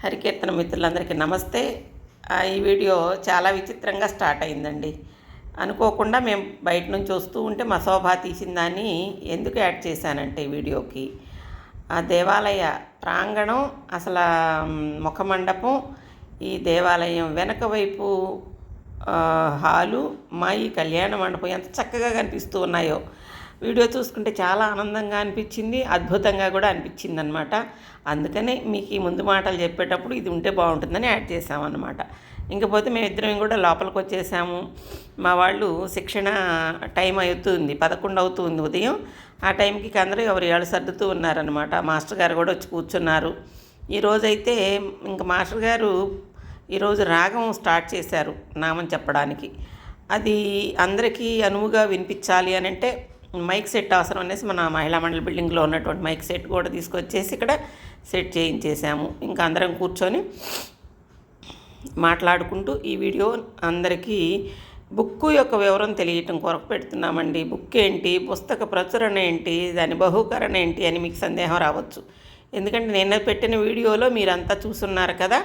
హరికీర్తన మిత్రులందరికీ నమస్తే. ఈ వీడియో చాలా విచిత్రంగా స్టార్ట్ అయిందండి. అనుకోకుండా మేము బయట నుంచి వస్తూ ఉంటే మా శోభ ఎందుకు యాడ్ చేశానంటే ఈ వీడియోకి? ఆ దేవాలయ ప్రాంగణం అసలు ముఖమండపం ఈ దేవాలయం వెనక వైపు హాలు మా ఈ కళ్యాణ మండపం ఎంత చక్కగా కనిపిస్తూ ఉన్నాయో. వీడియో చూసుకుంటే చాలా ఆనందంగా అనిపించింది అద్భుతంగా కూడా అనిపించింది అనమాట అందుకనే మీకు ఈ ముందు మాటలు చెప్పేటప్పుడు ఇది ఉంటే బాగుంటుందని యాడ్ చేసామన్నమాట ఇంకపోతే మేమిద్దరం కూడా లోపలికి వచ్చేసాము. మా వాళ్ళు శిక్షణ టైం అవుతుంది పదకొండు అవుతుంది ఉదయం. ఆ టైంకి అందరూ ఎవరు ఏళ్ళు సర్దుతూ ఉన్నారనమాట మాస్టర్ గారు కూడా వచ్చి కూర్చున్నారు. ఈరోజైతే ఇంకా మాస్టర్ గారు ఈరోజు రాగం స్టార్ట్ చేశారు నామం చెప్పడానికి. అది అందరికీ అనువుగా వినిపించాలి అని అంటే మైక్ సెట్ అవసరం అనేసి మన మహిళా మండలి బిల్డింగ్లో ఉన్నటువంటి మైక్ సెట్ కూడా తీసుకొచ్చేసి ఇక్కడ సెట్ చేయించేసాము. ఇంకా అందరం కూర్చొని మాట్లాడుకుంటూ ఈ వీడియో అందరికీ బుక్ యొక్క వివరం తెలియటం కొరకు పెడుతున్నామండి. బుక్ ఏంటి? పుస్తక ప్రచురణ ఏంటి? దాని బహుకరణ ఏంటి అని మీకు సందేహం రావచ్చు. ఎందుకంటే నిన్న పెట్టిన వీడియోలో మీరంతా చూస్తున్నారు కదా.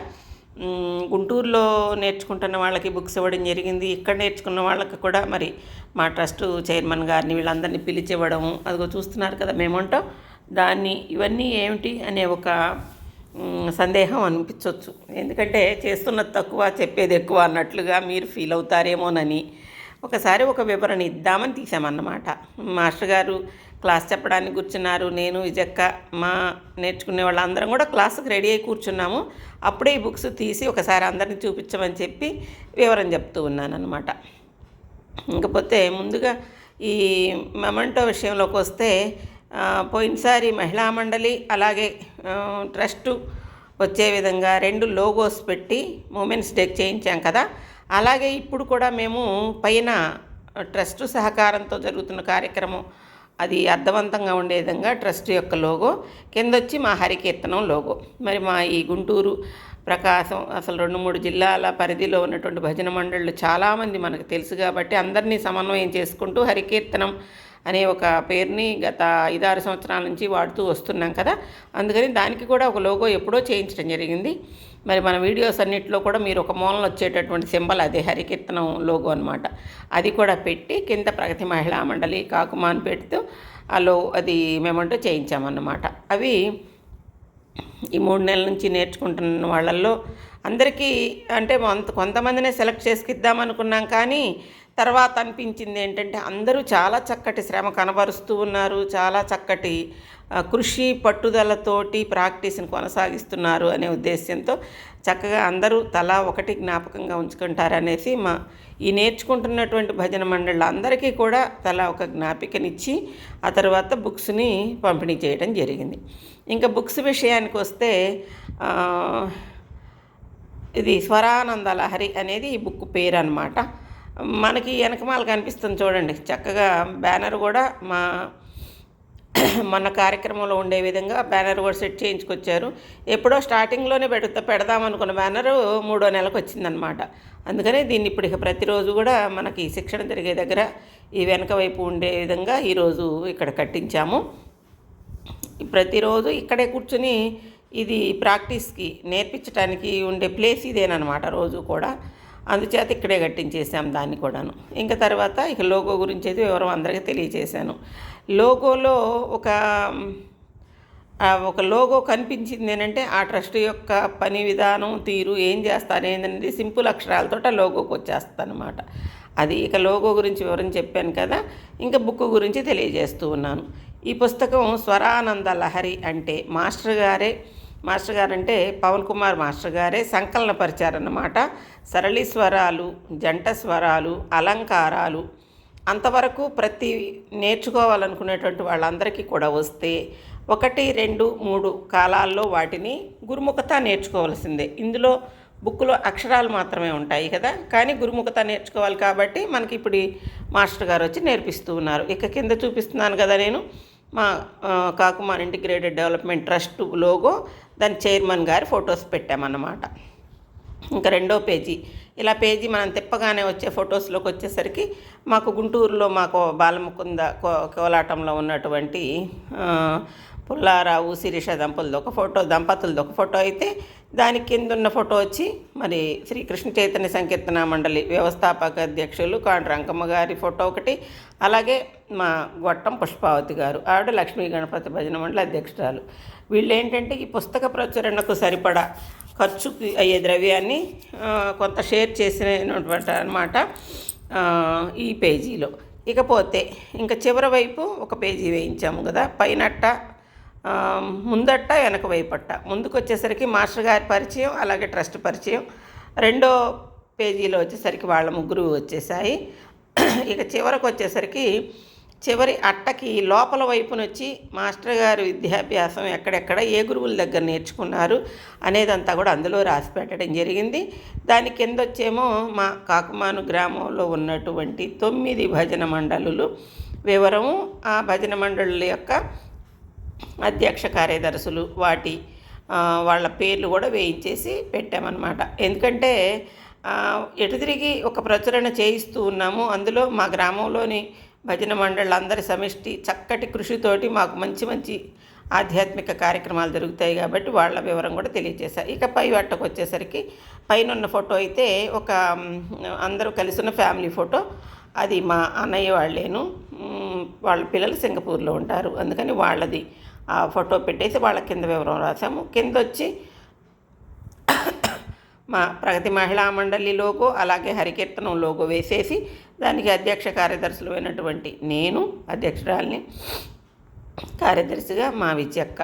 గుంటూరులో నేర్చుకుంటున్న వాళ్ళకి బుక్స్ ఇవ్వడం జరిగింది. ఇక్కడ నేర్చుకున్న వాళ్ళకి కూడా మరి మా ట్రస్ట్ చైర్మన్ గారిని వీళ్ళందరినీ పిలిచి ఇవ్వడం అదిగో చూస్తున్నారు కదా మేమంటాం దాన్ని ఇవన్నీ ఏమిటి అనే ఒక సందేహం అనిపించవచ్చు ఎందుకంటే చేస్తున్నది తక్కువ చెప్పేది ఎక్కువ అన్నట్లుగా మీరు ఫీల్ అవుతారేమోనని. ఒకసారి ఒక వివరణ ఇద్దామని తీసామన్నమాట. మాస్టర్ గారు క్లాస్ చెప్పడానికి కూర్చున్నారు. నేను విజక్క మా నేర్చుకునే వాళ్ళందరం కూడా క్లాసుకు రెడీ అయి కూర్చున్నాము. అప్పుడే ఈ బుక్స్ తీసి ఒకసారి అందరిని చూపించమని చెప్పి వివరం చెప్తూ ఉన్నానమాట ఇంకపోతే ముందుగా ఈ మెమంటో విషయంలోకి వస్తే పోయినసారి మహిళా మండలి అలాగే ట్రస్టు వచ్చే విధంగా రెండు లోగోస్ పెట్టి ఉమెన్స్ డెక్ చేయించాం కదా. అలాగే ఇప్పుడు కూడా మేము పైన ట్రస్ట్ సహకారంతో జరుగుతున్న కార్యక్రమం అది అర్థవంతంగా ఉండే విధంగా ట్రస్ట్ యొక్క లోగో కింద వచ్చి మా హరికీర్తనం లోగో. మరి మా ఈ గుంటూరు ప్రకాశం అసలు రెండు మూడు జిల్లాల పరిధిలో ఉన్నటువంటి భజన మండళ్ళు చాలామంది మనకు తెలుసు కాబట్టి అందరినీ సమన్వయం చేసుకుంటూ హరికీర్తనం అనే ఒక పేరుని గత ఐదారు సంవత్సరాల నుంచి వాడుతూ వస్తున్నాం కదా. అందుకని దానికి కూడా ఒక లోగో ఎప్పుడో చేయించడం జరిగింది. మరి మన వీడియోస్ అన్నింటిలో కూడా మీరు ఒక మూలన వచ్చేటటువంటి సింబల్ అదే హరికీర్తనం లోగో అనమాట అది కూడా పెట్టి కింద ప్రగతి మహిళా మండలి కాకుమాన్ పెడుతూ ఆ లో అది మేమంటూ చేయించామన్నమాట. అవి ఈ మూడు నెలల నుంచి నేర్చుకుంటున్న వాళ్ళల్లో అందరికీ అంటే కొంత కొంతమందినే సెలెక్ట్ చేసుకిద్దాం అనుకున్నాం కానీ తర్వాత అనిపించింది ఏంటంటే అందరూ చాలా చక్కటి శ్రమ కనబరుస్తూ ఉన్నారు చాలా చక్కటి కృషి పట్టుదలతోటి ప్రాక్టీస్ని కొనసాగిస్తున్నారు అనే ఉద్దేశంతో చక్కగా అందరూ తలా ఒకటి జ్ఞాపకంగా ఉంచుకుంటారనేసి మా ఈ నేర్చుకుంటున్నటువంటి భజన మండళ్ళ అందరికీ కూడా తలా ఒక జ్ఞాపికనిచ్చి ఆ తర్వాత బుక్స్ని పంపిణీ చేయడం జరిగింది. ఇంకా బుక్స్ విషయానికి వస్తే ఇది స్వరానంద లహరి అనేది ఈ బుక్ పేరు అనమాట మనకి వెనకమాల కనిపిస్తుంది చూడండి. చక్కగా బ్యానర్ కూడా మా మన కార్యక్రమంలో ఉండే విధంగా బ్యానర్ కూడా సెట్ చేయించుకొచ్చారు. ఎప్పుడో స్టార్టింగ్లోనే పెడతా పెడదాం అనుకున్న బ్యానర్ మూడో నెలకు వచ్చిందనమాట అందుకనే దీన్ని ఇప్పుడు ఇక ప్రతిరోజు కూడా మనకి శిక్షణ జరిగే దగ్గర ఈ వెనక వైపు ఉండే విధంగా ఈరోజు ఇక్కడ కట్టించాము. ప్రతిరోజు ఇక్కడే కూర్చుని ఇది ప్రాక్టీస్కి నేర్పించడానికి ఉండే ప్లేస్ ఇదేనమాట రోజు కూడా. అందుచేత ఇక్కడే కట్టించేసాం దాన్ని కూడాను. ఇంకా తర్వాత ఇక లోగో గురించి అయితే వివరం అందరికీ తెలియజేశాను లోగోలో ఒక ఒక లోగో కనిపించింది ఏంటంటే ఆ ట్రస్ట్ యొక్క పని విధానం తీరు ఏం చేస్తారు ఏంటనేది సింపుల్ అక్షరాలతో ఆ లోగోకి వచ్చేస్తాను అది ఇక లోగో గురించి వివరం చెప్పాను కదా ఇంకా బుక్ గురించి తెలియజేస్తూ ఉన్నాను. ఈ పుస్తకం స్వరానంద లహరి అంటే మాస్టర్ గారే మాస్టర్ గారు అంటే పవన్ కుమార్ మాస్టర్ గారే. సంకలనపరిచారన్నమాట సరళి స్వరాలు జంట స్వరాలు అలంకారాలు. అంతవరకు ప్రతి నేర్చుకోవాలనుకునేటువంటి వాళ్ళందరికీ కూడా వస్తే ఒకటి రెండు మూడు కాలాల్లో వాటిని గురుముఖత నేర్చుకోవాల్సిందే. ఇందులో బుక్లో అక్షరాలు మాత్రమే ఉంటాయి కదా. కానీ గురుముఖత నేర్చుకోవాలి కాబట్టి మనకి ఇప్పుడు మాస్టర్ గారు వచ్చి నేర్పిస్తూ ఉన్నారు. ఇక కింద చూపిస్తున్నాను కదా నేను. మా ఆ, Kakuman integrated development trust logo దాని చైర్మన్ గారి ఫొటోస్ పెట్టామన్నమాట. ఇంకా రెండో పేజీ. ఇలా పేజీ మనం తిప్పగానే వచ్చే ఫొటోస్లోకి వచ్చేసరికి మాకు గుంటూరులో మాకు బాలముకుంద కో కోలాటంలో ఉన్నటువంటి పుల్లారావు శిరీష దంపతులది ఒక ఫోటో దంపతులది ఒక ఫోటో అయితే దాని కింద ఉన్న ఫోటో వచ్చి మరి శ్రీకృష్ణ చైతన్య సంకీర్తన మండలి వ్యవస్థాపక అధ్యక్షులు కాండ్ర రంకమ్మ గారి ఫోటో ఒకటి. అలాగే మా గొట్టం పుష్పావతి గారు ఆవిడ లక్ష్మీ గణపతి భజన మండలి అధ్యక్షురాలు. వీళ్ళు ఏంటంటే ఈ పుస్తక ప్రచురణకు సరిపడా ఖర్చుకి అయ్యే ద్రవ్యాన్ని కొంత షేర్ చేసినటువంటి అనమాట ఈ పేజీలో. ఇకపోతే ఇంకా చివరి వైపు ఒక పేజీ వేయించాము కదా పైనట్ట ముందట్ట వెనక వైపట్ట ముందుకు వచ్చేసరికి మాస్టర్ గారి పరిచయం అలాగే ట్రస్ట్ పరిచయం. రెండో పేజీలో వచ్చేసరికి వాళ్ళ ముగ్గురు వచ్చేసాయి ఇక చివరకు వచ్చేసరికి చివరి అట్టకి లోపల వైపున వచ్చి మాస్టర్ గారు విద్యాభ్యాసం ఎక్కడెక్కడ ఏ గురువుల దగ్గర నేర్చుకున్నారు అనేదంతా కూడా అందులో రాసి పెట్టడం జరిగింది. దాని కింద వచ్చేమో మా కాకుమాను గ్రామంలో ఉన్నటువంటి తొమ్మిది భజన మండలులు. వివరము ఆ భజన మండలుల యొక్క అధ్యక్ష కార్యదర్శులు వాటి వాళ్ళ పేర్లు కూడా వేయించేసి పెట్టామన్నమాట. ఎందుకంటే ఎటు తిరిగి ఒక ప్రచురణ చేయిస్తూ ఉన్నాము అందులో మా గ్రామంలోని భజన మండళ్ళందరి సమిష్టి చక్కటి కృషితోటి మాకు మంచి మంచి ఆధ్యాత్మిక కార్యక్రమాలు జరుగుతాయి కాబట్టి వాళ్ళ వివరం కూడా తెలియజేశారు ఇక పై వాటకు వచ్చేసరికి పైన ఉన్న ఫోటో అయితే ఒక అందరూ కలిసి ఉన్న ఫ్యామిలీ ఫోటో. అది మా అన్నయ్య వాళ్ళేను. వాళ్ళ పిల్లలు సింగపూర్లో ఉంటారు. అందుకని వాళ్ళది ఆ ఫోటో పెట్టేసి వాళ్ళ కింద వివరం రాసాము కింద వచ్చి మా ప్రగతి మహిళా మండలి లోగో అలాగే హరికీర్తనం లోగో వేసేసి దానికి అధ్యక్ష కార్యదర్శులు అయినటువంటి నేను అధ్యక్షురాల్ని కార్యదర్శిగా మా విజయక్క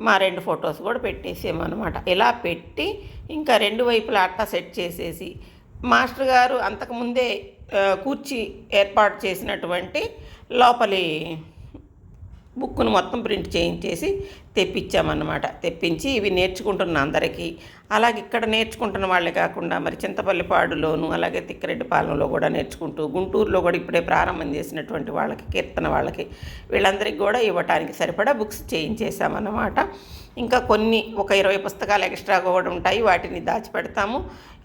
మా రెండు ఫొటోస్ కూడా పెట్టేసామన్నమాట. ఇలా పెట్టి ఇంకా రెండు వైపులా అట్టా సెట్ చేసేసి మాస్టర్ గారు అంతకుముందే కూర్చి ఏర్పాటు చేసినటువంటి లోపలి బుక్ను మొత్తం ప్రింట్ చేయించేసి తెప్పించామన్నమాట. తెప్పించి ఇవి నేర్చుకుంటున్న అందరికీ. అలాగే ఇక్కడ నేర్చుకుంటున్న వాళ్ళే కాకుండా మరి చింతపల్లిపాడులోను అలాగే తిక్కరెడ్డిపాలెంలో కూడా నేర్చుకుంటూ గుంటూరులో కూడా ఇప్పుడే ప్రారంభం చేసినటువంటి వాళ్ళకి కీర్తన వాళ్ళకి వీళ్ళందరికీ కూడా ఇవ్వటానికి సరిపడా బుక్స్ చేయించేసామన్నమాట ఇంకా కొన్ని ఒక ఇరవై పుస్తకాలు ఎక్స్ట్రాగా కూడా ఉంటాయి. వాటిని దాచిపెడతాము.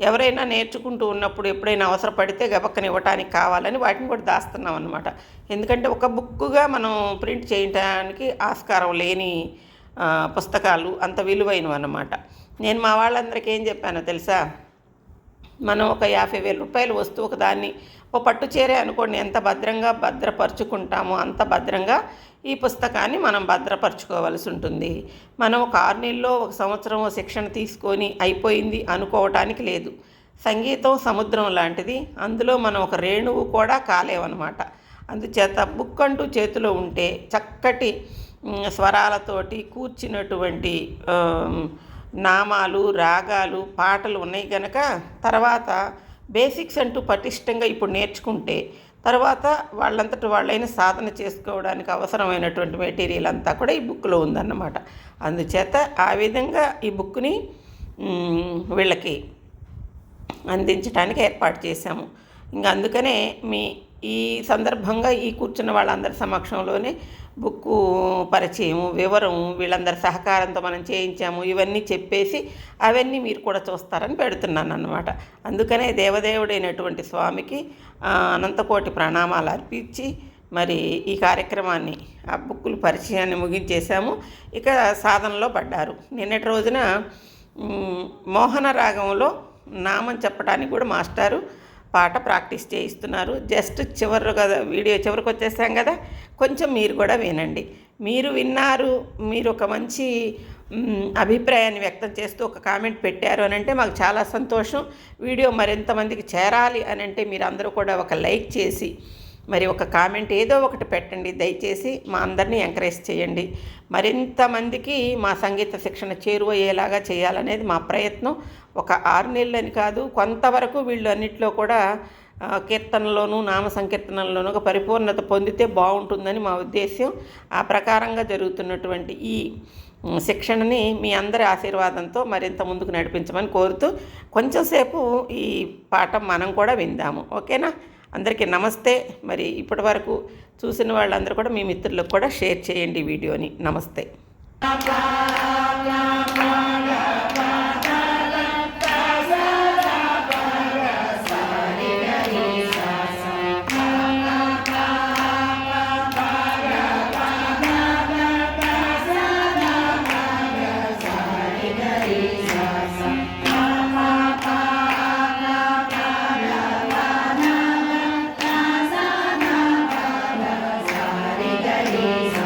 ఎవరైనా నేర్చుకుంటూ ఉన్నప్పుడు ఎప్పుడైనా అవసరపడితే గబక్కన ఇవ్వటానికి కావాలని వాటిని కూడా దాస్తున్నాం అనమాట ఎందుకంటే ఒక బుక్గా మనం ప్రింట్ చేయటానికి ఆస్కారం లేని పుస్తకాలు అంత విలువైనవి అన్నమాట నేను మా వాళ్ళందరికీ ఏం చెప్పానో తెలుసా? మనం ఒక యాభై వేల రూపాయలు వస్తువు దాన్ని ఓ పట్టు చీరే అనుకోండి ఎంత భద్రంగా భద్రపరుచుకుంటామో అంత భద్రంగా ఈ పుస్తకాన్ని మనం భద్రపరచుకోవాల్సి ఉంటుంది. మనం ఒక ఆరు నెలల్లో ఒక సంవత్సరం శిక్షణ తీసుకొని అయిపోయింది అనుకోవటానికి లేదు. సంగీతం సముద్రం లాంటిది. అందులో మనం ఒక రేణువు కూడా కాలేవన్నమాట. అందుచేత బుక్ అంటూ చేతిలో ఉంటే చక్కటి స్వరాలతోటి కూర్చినటువంటి నామాలు రాగాలు పాటలు ఉన్నాయి కనుక తర్వాత బేసిక్స్ అంటూ పటిష్టంగా ఇప్పుడు నేర్చుకుంటే తర్వాత వాళ్ళంతటి వాళ్ళైన సాధన చేసుకోవడానికి అవసరమైనటువంటి మెటీరియల్ అంతా కూడా ఈ బుక్లో ఉందన్నమాట. అందుచేత ఆ విధంగా ఈ బుక్ని వీళ్ళకి అందించడానికి ఏర్పాటు చేశాము. ఇంకా అందుకనే మీ ఈ సందర్భంగా ఈ కూర్చున్న వాళ్ళందరి సమక్షంలోనే బుక్కు పరిచయము వివరము వీళ్ళందరి సహకారంతో మనం చేయించాము ఇవన్నీ చెప్పేసి అవన్నీ మీరు కూడా చూస్తారని పెడుతున్నాను అన్నమాట అందుకనే దేవదేవుడైనటువంటి స్వామికి అనంతకోటి ప్రణామాలు అర్పించి మరి ఈ కార్యక్రమాన్ని ఆ బుక్కులు పరిచయాన్ని ముగించేశాము. ఇక సాధనలో పడ్డారు. నిన్నటి రోజున మోహన రాగంలో నామం చెప్పడానికి కూడా మాస్టారు. పాట ప్రాక్టీస్ చేయిస్తున్నారు. జస్ట్ చివరి కదా వీడియో చివరికి వచ్చేసాం కదా. కొంచెం మీరు కూడా వినండి. మీరు విన్నారు మీరు ఒక మంచి అభిప్రాయాన్ని వ్యక్తం చేస్తూ ఒక కామెంట్ పెట్టారు అని అంటే మాకు చాలా సంతోషం. వీడియో మరింతమందికి చేరాలి అని అంటే మీరు అందరూ కూడా ఒక లైక్ చేసి మరి ఒక కామెంట్ ఏదో ఒకటి పెట్టండి దయచేసి మా అందరినీ ఎంకరేజ్ చేయండి. మరింత మందికి మా సంగీత శిక్షణ చేరువయ్యేలాగా చేయాలనేది మా ప్రయత్నం. ఒక ఆరు నెలలని కాదు కొంతవరకు వీళ్ళు అన్నిట్లో కూడా కీర్తనలోనూ నామ సంకీర్తనల్లోనూ ఒక పరిపూర్ణత పొందితే బాగుంటుందని మా ఉద్దేశం ఆ ప్రకారంగా జరుగుతున్నటువంటి ఈ శిక్షణని మీ అందరి ఆశీర్వాదంతో మరింత ముందుకు నడిపించమని కోరుతూ కొంచెంసేపు ఈ పాఠం మనం కూడా విందాము. ఓకేనా? అందరికీ నమస్తే. మరి ఇప్పటి వరకు చూసిన వాళ్ళందరూ కూడా మీ మిత్రులకు కూడా షేర్ చేయండి వీడియోని. నమస్తే. Parabéns.